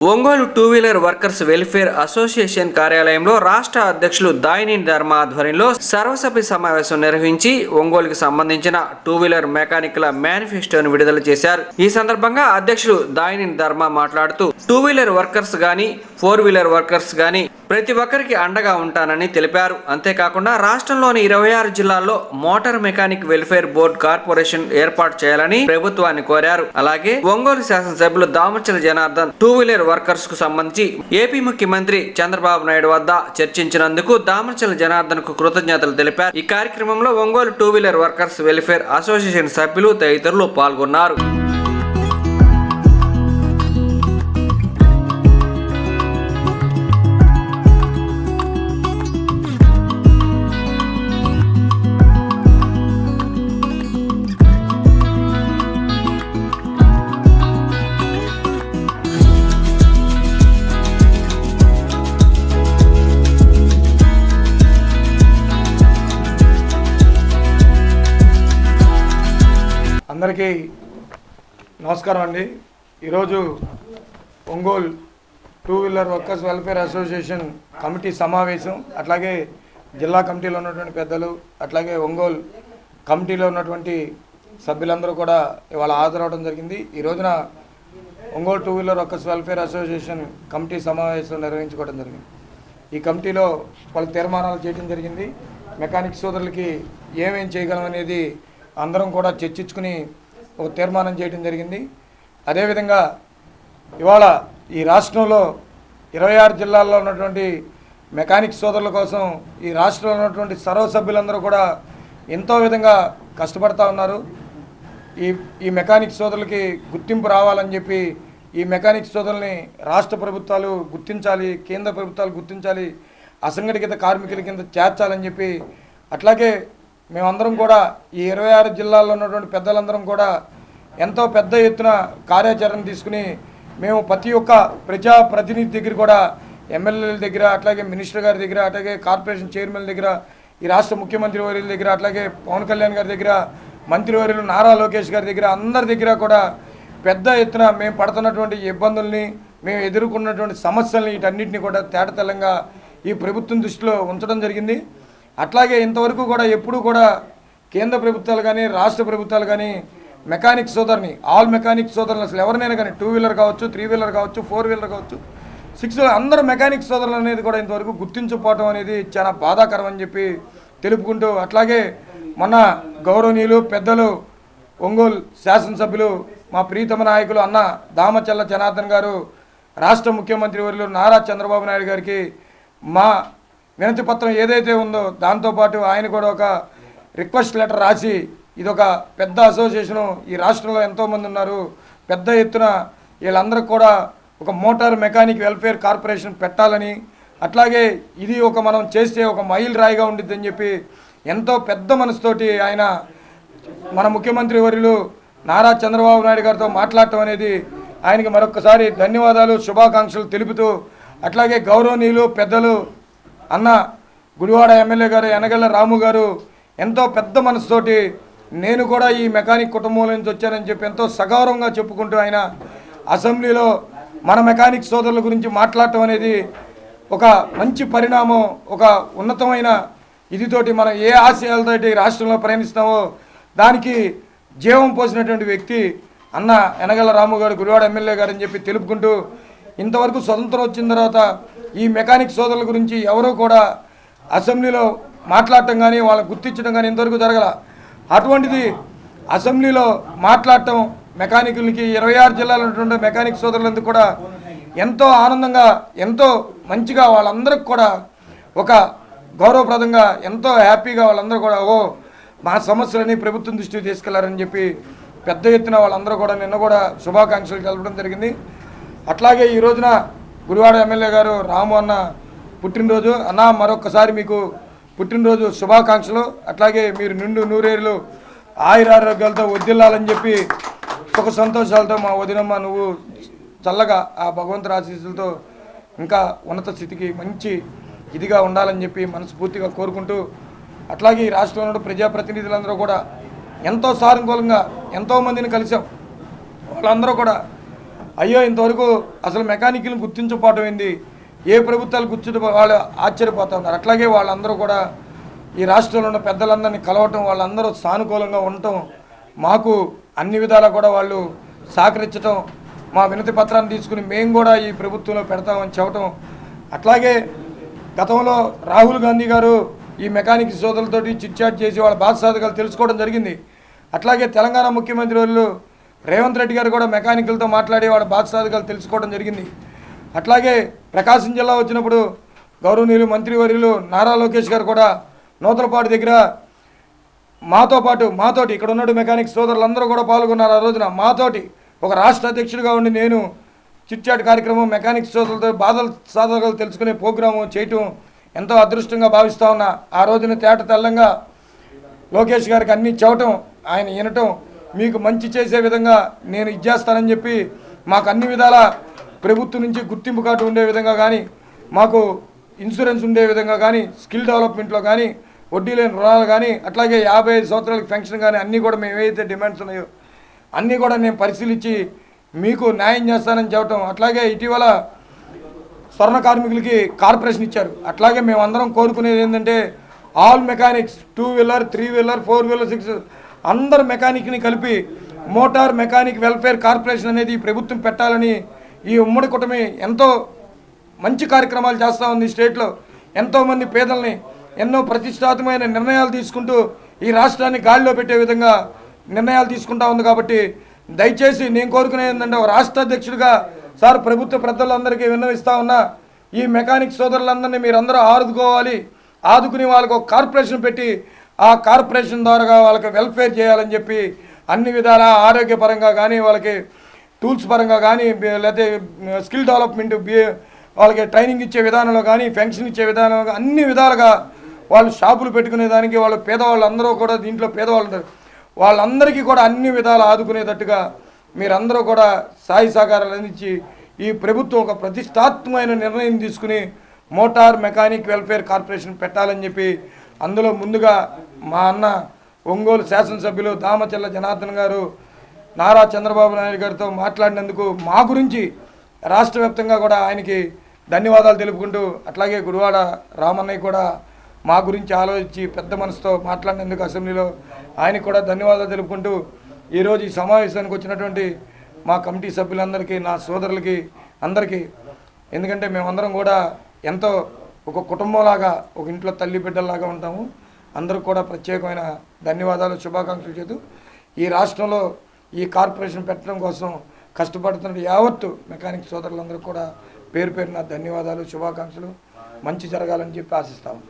Ongole two wheeler workers welfare association కార్యాలయంలో రాష్ట్ర అధ్యక్షులు దాయిని ధర్మ ఆధ్వర్యంలో సర్వసభ్య సమావేశం నిర్వహించి ఒంగోలుకు సంబంధించిన టూ వీలర్ మెకానిక్ల మేనిఫెస్టోను విడుదల చేశారు. ఈ సందర్భంగా అధ్యక్షులు దాయిని ధర్మ మాట్లాడుతూ టూ వీలర్ వర్కర్స్ గాని ఫోర్ వీలర్ వర్కర్స్ గాని ప్రతి ఒక్కరికి అండగా ఉంటానని తెలిపారు. అంతేకాకుండా రాష్ట్రంలోని ఇరవై ఆరు జిల్లాల్లో motor mechanic welfare board corporation ఏర్పాటు చేయాలని ప్రభుత్వాన్ని కోరారు. అలాగే ఒంగోలు శాసనసభ్యులు దామచల జనార్దన్ టూ వీలర్ వర్కర్స్కు సంబంధించి ఏపీ ముఖ్యమంత్రి చంద్రబాబు నాయుడు వద్ద చర్చించినందుకు దామచల జనార్దన్కు కృతజ్ఞతలు తెలిపారు. ఈ కార్యక్రమంలో Ongole two wheeler workers welfare association సభ్యులు తదితరులు పాల్గొన్నారు. అందరికీ నమస్కారం అండి. ఈరోజు Ongole two wheeler workers welfare association committee సమావేశం అట్లాగే జిల్లా కమిటీలో ఉన్నటువంటి పెద్దలు అట్లాగే ఒంగోలు కమిటీలో ఉన్నటువంటి సభ్యులందరూ కూడా ఇవాళ హాజరవడం జరిగింది. ఈ రోజున Ongole two wheeler workers welfare association committee సమావేశం నిర్వహించుకోవడం జరిగింది. ఈ కమిటీలో వాళ్ళ తీర్మానాలు చేయడం జరిగింది. మెకానిక్ సోదరులకి ఏమేం చేయగలం అనేది అందరం కూడా చర్చించుకుని ఒక తీర్మానం చేయడం జరిగింది. అదేవిధంగా ఇవాళ ఈ రాష్ట్రంలో ఇరవై ఆరు జిల్లాల్లో ఉన్నటువంటి మెకానిక్ సోదరుల కోసం ఈ రాష్ట్రంలో ఉన్నటువంటి సర్వ సభ్యులందరూ కూడా ఎంతో విధంగా కష్టపడతా ఉన్నారు. ఈ ఈ మెకానిక్ సోదరులకి గుర్తింపు రావాలని చెప్పి ఈ మెకానిక్ సోదరుల్ని రాష్ట్ర ప్రభుత్వాలు గుర్తించాలి కేంద్ర ప్రభుత్వాలు గుర్తించాలి అసంఘటిత కార్మికుల కింద చేర్చాలని చెప్పి అట్లాగే మేమందరం కూడా ఈ ఇరవై ఆరు జిల్లాల్లో ఉన్నటువంటి పెద్దలందరం కూడా ఎంతో పెద్ద ఎత్తున కార్యాచరణ తీసుకుని మేము ప్రతి ఒక్క ప్రజా ప్రతినిధి దగ్గర కూడా ఎమ్మెల్యేల దగ్గర అట్లాగే మినిస్టర్ గారి దగ్గర అట్లాగే కార్పొరేషన్ చైర్మన్ దగ్గర ఈ రాష్ట్ర ముఖ్యమంత్రి వర్యుల దగ్గర అట్లాగే పవన్ కళ్యాణ్ గారి దగ్గర మంత్రివర్యులు నారా లోకేష్ గారి దగ్గర అందరి దగ్గర కూడా పెద్ద ఎత్తున మేము పడుతున్నటువంటి ఇబ్బందుల్ని మేము ఎదుర్కొన్నటువంటి సమస్యల్ని వీటన్నిటిని కూడా తేటతెల్లంగా ఈ ప్రభుత్వం దృష్టిలో ఉంచడం జరిగింది. అట్లాగే ఇంతవరకు కూడా ఎప్పుడూ కూడా కేంద్ర ప్రభుత్వాలు కానీ రాష్ట్ర ప్రభుత్వాలు కానీ మెకానిక్ సోదరుని ఆల్ మెకానిక్ సోదరులు అసలు ఎవరినైనా కానీ టూ వీలర్ కావచ్చు త్రీ వీలర్ కావచ్చు ఫోర్ వీలర్ కావచ్చు సిక్స్ వీలర్ అందరూ మెకానిక్ సోదరులు అనేది కూడా ఇంతవరకు గుర్తించుకోవటం అనేది చాలా బాధాకరం అని చెప్పి తెలుపుకుంటూ అట్లాగే మొన్న గౌరవనీయులు పెద్దలు ఒంగోలు శాసనసభ్యులు మా ప్రీతమ నాయకులు అన్న దామచల్ల జనార్దన్ గారు రాష్ట్ర ముఖ్యమంత్రి వర్యులు నారా చంద్రబాబు నాయుడు గారికి మా వినతి పత్రం ఏదైతే ఉందో దాంతోపాటు ఆయన కూడా ఒక రిక్వెస్ట్ లెటర్ రాసి ఇది ఒక పెద్ద అసోసియేషను ఈ రాష్ట్రంలో ఎంతోమంది ఉన్నారు. పెద్ద ఎత్తున వీళ్ళందరికీ కూడా ఒక మోటార్ మెకానిక్ వెల్ఫేర్ కార్పొరేషన్ పెట్టాలని అట్లాగే ఇది ఒక మనం చేస్తే ఒక మైల్ రాయిగా ఉండిద్దని చెప్పి ఎంతో పెద్ద మనసుతోటి ఆయన మన ముఖ్యమంత్రి వర్యులు నారా చంద్రబాబు నాయుడు గారితో మాట్లాడటం అనేది ఆయనకి మరొకసారి ధన్యవాదాలు శుభాకాంక్షలు తెలుపుతూ అట్లాగే గౌరవనీయులు పెద్దలు అన్న గుడివాడ ఎమ్మెల్యే గారు ఎనగల్ల రాము గారు ఎంతో పెద్ద మనసుతోటి నేను కూడా ఈ మెకానిక్ కుటుంబం నుంచి వచ్చానని చెప్పి ఎంతో సగౌరవంగా చెప్పుకుంటూ ఆయన అసెంబ్లీలో మన మెకానిక్ సోదరుల గురించి మాట్లాడటం అనేది ఒక మంచి పరిణామం ఒక ఉన్నతమైన ఇదితోటి మనం ఏ ఆశయాలతోటి రాష్ట్రంలో ప్రయాణిస్తామో దానికి జీవం పోసినటువంటి వ్యక్తి అన్న ఎనగల రాము గారు గుడివాడ ఎమ్మెల్యే గారు అని చెప్పి తెలుపుకుంటూ ఇంతవరకు స్వతంత్రం వచ్చిన తర్వాత ఈ మెకానిక్ సోదరుల గురించి ఎవరూ కూడా అసెంబ్లీలో మాట్లాడటం కానీ వాళ్ళని గుర్తించడం కానీ ఇంతవరకు జరగల. అటువంటిది అసెంబ్లీలో మాట్లాడటం మెకానికులకి ఇరవై ఆరు జిల్లాలో ఉన్నటువంటి మెకానిక్ సోదరులందుకు కూడా ఎంతో ఆనందంగా ఎంతో మంచిగా వాళ్ళందరికి కూడా ఒక గౌరవప్రదంగా ఎంతో హ్యాపీగా వాళ్ళందరూ కూడా ఓ మా సమస్యలని ప్రభుత్వం దృష్టికి తీసుకెళ్ళారని చెప్పి పెద్ద ఎత్తున వాళ్ళందరూ కూడా నిన్న కూడా శుభాకాంక్షలు తెలపడం జరిగింది. అట్లాగే ఈ రోజున గుడివాడ ఎమ్మెల్యే గారు రాము అన్న పుట్టినరోజు. అన్న మరొకసారి మీకు పుట్టినరోజు శుభాకాంక్షలు. అట్లాగే మీరు నిండు నూరేళ్ళు ఆయురారోగ్యాలతో వదిల్లాలని చెప్పి సుఖ సంతోషాలతో మా వదినమ్మ నువ్వు చల్లగా ఆ భగవంతుడి ఆశీస్సులతో ఇంకా ఉన్నత స్థితికి మంచి ఇదిగా ఉండాలని చెప్పి మనస్ఫూర్తిగా కోరుకుంటూ అట్లాగే ఈ రాష్ట్రంలో ఉన్న ప్రజాప్రతినిధులందరూ కూడా ఎంతో సానుకూలంగా ఎంతోమందిని కలిసాం. వాళ్ళందరూ కూడా అయ్యో ఇంతవరకు అసలు మెకానికల్ని గుర్తించకపోవటం ఏంది? ఏ ప్రభుత్వాలు గుర్తించ వాళ్ళు ఆశ్చర్యపోతూ ఉన్నారు. అట్లాగే వాళ్ళందరూ కూడా ఈ రాష్ట్రంలో ఉన్న పెద్దలందరినీ కలవటం వాళ్ళందరూ సానుకూలంగా ఉండటం మాకు అన్ని విధాలా కూడా వాళ్ళు సహకరించటం మా వినతి పత్రాన్ని తీసుకుని మేము కూడా ఈ ప్రభుత్వంలో పెడతామని చెప్పటం. అట్లాగే గతంలో రాహుల్ గాంధీ గారు ఈ మెకానిక్ సోదరులతోటి చిట్చాట్ చేసి వాళ్ళ బాధ సాధకాలు తెలుసుకోవడం జరిగింది. అట్లాగే తెలంగాణ ముఖ్యమంత్రి వాళ్ళు రేవంత్ రెడ్డి గారు కూడా మెకానికల్తో మాట్లాడి వాళ్ళ బాధ్యసాధికారులు తెలుసుకోవడం జరిగింది. అట్లాగే ప్రకాశం జిల్లా వచ్చినప్పుడు గౌరవనీయులు మంత్రివర్యులు నారా లోకేష్ గారు కూడా నూతలపాటు దగ్గర మాతో పాటు మాతోటి ఇక్కడ ఉన్నట్టు మెకానిక్ సోదరులందరూ కూడా పాల్గొన్నారు ఆ రోజున. మాతోటి ఒక రాష్ట్ర అధ్యక్షుడిగా ఉండి నేను చిట్చాట్ కార్యక్రమం మెకానిక్ సోదరులతో బాధలు సాధకాలు తెలుసుకునే ప్రోగ్రాము చేయటం ఎంతో అదృష్టంగా భావిస్తా ఉన్నా. ఆ రోజున తేట తెల్లంగా లోకేష్ గారికి అన్నీ చెప్పటం ఆయన వినటం మీకు మంచి చేసే విధంగా నేను ఇచ్చేస్తానని చెప్పి మాకు అన్ని విధాల ప్రభుత్వం నుంచి గుర్తింపు కార్డు ఉండే విధంగా కానీ మాకు ఇన్సూరెన్స్ ఉండే విధంగా కానీ స్కిల్ డెవలప్మెంట్లో కానీ వడ్డీ లేని రుణాలు కానీ అట్లాగే యాభై ఐదు సంవత్సరాలకు పెన్షన్ కానీ అన్నీ కూడా మేము ఏవైతే డిమాండ్స్ ఉన్నాయో అన్నీ కూడా నేను పరిశీలించి మీకు న్యాయం చేస్తానని చెప్పటం. అట్లాగే ఇటీవల స్వర్ణ కార్మికులకి కార్పొరేషన్ ఇచ్చారు. అట్లాగే మేము అందరం కోరుకునేది ఏంటంటే all mechanics two wheeler three wheeler four wheeler six అందరు మెకానిక్ని కలిపి మోటార్ మెకానిక్ వెల్ఫేర్ కార్పొరేషన్ అనేది ప్రభుత్వం పెట్టాలని ఈ ఉమ్మడి కుటుంబం ఎంతో మంచి కార్యక్రమాలు చేస్తూ ఉంది స్టేట్లో. ఎంతోమంది పేదల్ని ఎన్నో ప్రతిష్టాత్మకమైన నిర్ణయాలు తీసుకుంటూ ఈ రాష్ట్రాన్ని గాలిలో పెట్టే విధంగా నిర్ణయాలు తీసుకుంటా ఉంది కాబట్టి దయచేసి నేను కోరుకునేది ఏంటంటే ఒక రాష్ట్ర అధ్యక్షుడిగా సార్ ప్రభుత్వ పెద్దలందరికీ విన్నవిస్తూ ఉన్నా ఈ మెకానిక్ సోదరులందరినీ మీరందరూ ఆదుకోవాలి ఆదుకుని వాళ్ళకు ఒక కార్పొరేషన్ పెట్టి ఆ కార్పొరేషన్ ద్వారా వాళ్ళకి వెల్ఫేర్ చేయాలని చెప్పి అన్ని విధాల ఆరోగ్యపరంగా కానీ వాళ్ళకి టూల్స్ పరంగా కానీ లేకపోతే స్కిల్ డెవలప్మెంట్ వాళ్ళకి ట్రైనింగ్ ఇచ్చే విధానంలో కానీ పెన్షన్ ఇచ్చే విధానంలో కానీ అన్ని విధాలుగా వాళ్ళు షాపులు పెట్టుకునేదానికి వాళ్ళు పేదవాళ్ళు అందరూ కూడా దీంట్లో పేదవాళ్ళు ఉంటారు. వాళ్ళందరికీ కూడా అన్ని విధాలు ఆదుకునేటట్టుగా మీరందరూ కూడా సాయి సహకారాలు అందించి ఈ ప్రభుత్వం ఒక ప్రతిష్టాత్మకమైన నిర్ణయం తీసుకుని మోటార్ మెకానిక్ వెల్ఫేర్ కార్పొరేషన్ పెట్టాలని చెప్పి అందులో ముందుగా మా అన్న ఒంగోలు శాసనసభ్యులు దామచల్ల జనార్దన్ గారు నారా చంద్రబాబు నాయుడు గారితో మాట్లాడినందుకు మా గురించి రాష్ట్ర వ్యాప్తంగా కూడా ఆయనకి ధన్యవాదాలు తెలుపుకుంటూ అట్లాగే గుడివాడ రామన్నయ్య కూడా మా గురించి ఆలోచించి పెద్ద మనసుతో మాట్లాడినందుకు అసెంబ్లీలో ఆయనకు కూడా ధన్యవాదాలు తెలుపుకుంటూ ఈరోజు ఈ సమావేశానికి వచ్చినటువంటి మా కమిటీ సభ్యులందరికీ నా సోదరులకి అందరికీ ఎందుకంటే మేమందరం కూడా ఎంతో ఒక కుటుంబంలాగా ఒక ఇంట్లో తల్లి బిడ్డల్లాగా ఉంటాము. అందరూ కూడా ప్రత్యేకమైన ధన్యవాదాలు శుభాకాంక్షలు చేతూ ఈ రాష్ట్రంలో ఈ కార్పొరేషన్ పెట్టడం కోసం కష్టపడుతున్న యావత్తు మెకానిక్ సోదరులందరూ కూడా పేరు పేరున ధన్యవాదాలు శుభాకాంక్షలు. మంచి జరగాలని చెప్పి ఆశిస్తాము.